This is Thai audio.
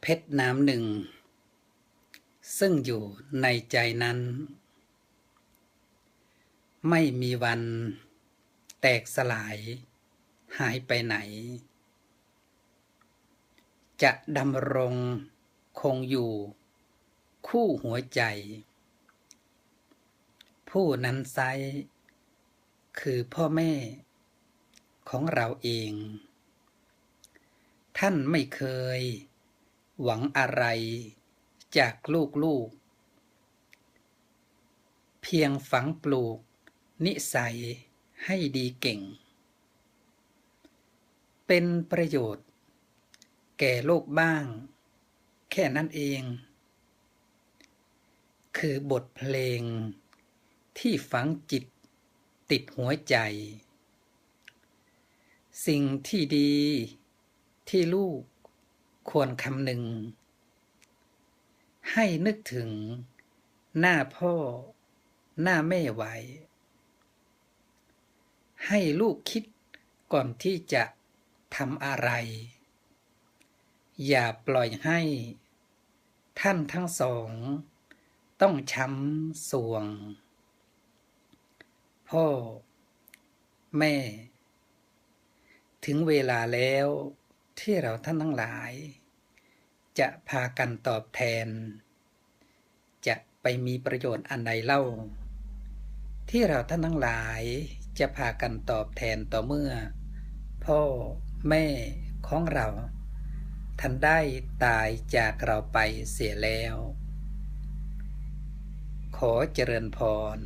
เพชรน้ำหนึ่ง ซึ่งอยู่ในใจนั้น ไม่มีวันแตกสลาย หายไปไหน จะดำรงคงอยู่คู่หัวใจ ผู้นั้นไซคือพ่อแม่ของเราเอง ท่านไม่เคย หวังอะไรจากลูกๆ เพียงฝังปลูก นิสัยให้ดีเก่ง เป็นประโยชน์ แก่โลกบ้าง แค่นั้นเอง คือบทเพลง ที่ฝังจิตติดหัวใจ สิ่งที่ดีที่ลูก ควรคำหนึ่งให้นึกถึงหน้าพ่อ หน้าแม่ไว้ ให้ลูกคิดก่อนที่จะทำอะไร อย่าปล่อยให้ ท่านทั้งสอง ต้องช้ำสวง พ่อ แม่ ถึงเวลาแล้ว ที่เราท่านทั้งหลาย จะพากันตอบแทน จะไปมีประโยชน์อันใดเล่า ที่เราท่านทั้งหลายจะพากันตอบแทนต่อเมื่อ พ่อแม่ของเรา ท่านได้ตายจากเราไปเสียแล้ว ขอเจริญพร